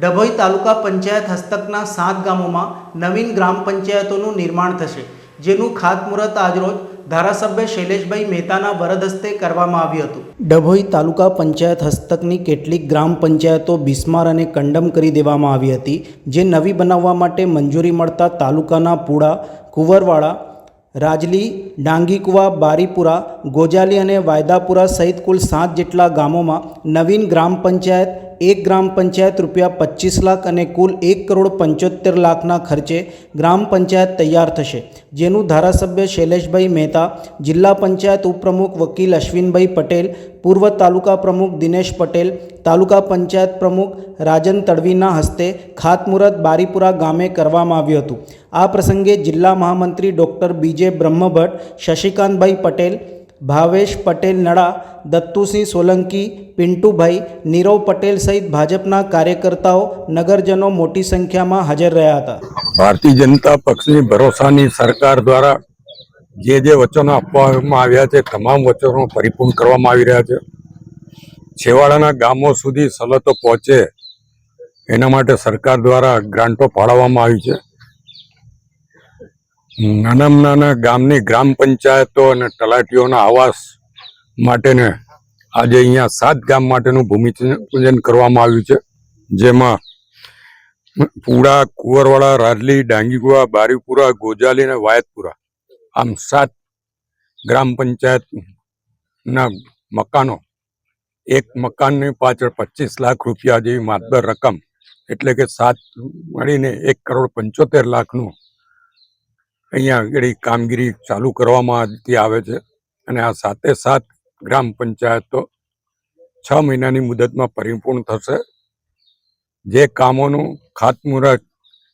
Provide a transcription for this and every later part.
ડભોઈ તાલુકા પંચાયત હસ્તકના સાત ગામોમાં નવીન ગ્રામ પંચાયતોનું નિર્માણ થશે, જેનું ખાતમુહૂર્ત આજરોજ ધારાસભ્ય શૈલેષભાઈ મહેતાના વરદ હસ્તે કરવામાં આવ્યું હતું. ડભોઈ તાલુકા પંચાયત હસ્તકની કેટલીક ગ્રામ પંચાયતો બિસ્માર અને કંડમ કરી દેવામાં આવી હતી, જે નવી બનાવવા માટે મંજૂરી મળતા તાલુકાના પુડા કુંવરવાડા રાજલી, ડાંગીકુવા, બારીપુરા, ગોજાલી અને વાયદાપુરા સહિત કુલ સાત જેટલા ગામોમાં નવીન ગ્રામ પંચાયત એક ગ્રામ પંચાયત રૂપિયા પચીસ લાખ અને કુલ એક કરોડ પંચોતેર લાખના ખર્ચે ગ્રામ પંચાયત તૈયાર થશે, જેનું ધારાસભ્ય શૈલેષભાઈ મહેતા, જિલ્લા પંચાયત ઉપપ્રમુખ વકીલ અશ્વિનભાઈ પટેલ, પૂર્વ તાલુકા પ્રમુખ દિનેશ પટેલ, તાલુકા પંચાયત પ્રમુખ રાજન તડવીના હસ્તે ખાતમુહૂર્ત બારીપુરા ગામે કરવામાં આવ્યું હતું. આ પ્રસંગે જિલ્લા મહામંત્રી ડૉક્ટર બીજે બ્રહ્મભટ્ટ, શશિકાંતભાઈ પટેલ ભાવેશ પટેલ નડા, દત્તુસિંહ સોલંકી, પિન્ટુભાઈ, નીરવ પટેલ સહિત ભાજપના કાર્યકર્તાઓ નગરજનો મોટી સંખ્યામાં હાજર રહ્યા હતા. ભારતીય જનતા પક્ષની ભરોસાની સરકાર દ્વારા જે જે વચનો આપવામાં આવ્યા છે, તમામ વચનો પરિપૂર્ણ કરવામાં આવી રહ્યા છે. છેવાડાના ગામો સુધી સવલતો પહોંચે એના માટે સરકાર દ્વારા ગ્રાન્ટો ફાળવવામાં આવી છે. નાનામાં નાના ગામની ગ્રામ પંચાયતો અને તલાટીઓના આવાસ માટેને આજે અહીંયા સાત ગામ માટેનું ભૂમિપૂજન કરવામાં આવ્યું છે. જેમાં પુડા કુંવરવાડા, રાજલી ડાંગીકુવા બારીપુરા, ગોજાલી અને વાયતપુરા આમ સાત ગ્રામ પંચાયતના મકાનો, એક મકાનની પાછળ પચીસ લાખ રૂપિયા જેવી માતબર રકમ એટલે કે સાત મળીને એક કરોડ પંચોતેર લાખનું અહીંયા આગળ કામગીરી ચાલુ કરવામાં આવે છે અને આ સાતે સાત ગ્રામ પંચાયતો છ મહિનાની મુદતમાં પરિપૂર્ણ થશે. જે કામોનું ખાતમુહૂર્ત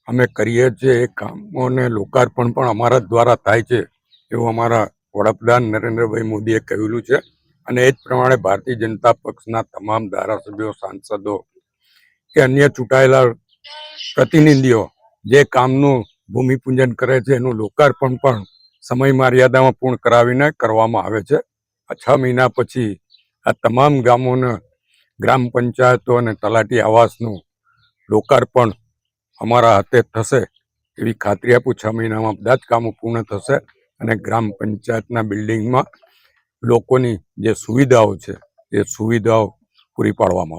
અમે કરીએ છીએ, એ કામોને લોકાર્પણ પણ અમારા દ્વારા થાય છે એવું અમારા વડાપ્રધાન નરેન્દ્રભાઈ મોદીએ કહેલું છે અને એ જ પ્રમાણે ભારતીય જનતા પક્ષના તમામ ધારાસભ્યો, સાંસદો કે અન્ય ચૂંટાયેલા પ્રતિનિધિઓ જે કામનું ભૂમિપૂજન કરે છે, એનું લોકાર્પણ પણ સમય મર્યાદામાં પૂર્ણ કરાવીને કરવામાં આવે છે. છ મહિના પછી આ તમામ ગામોના, ગ્રામ પંચાયતો અને તલાટી આવાસનું લોકાર્પણ અમારા હાથે થશે એવી ખાતરી આપું. છ મહિનામાં બધા જ કામો પૂર્ણ થશે અને ગ્રામ પંચાયતના બિલ્ડિંગમાં લોકોની જે સુવિધાઓ છે, એ સુવિધાઓ પૂરી પાડવામાં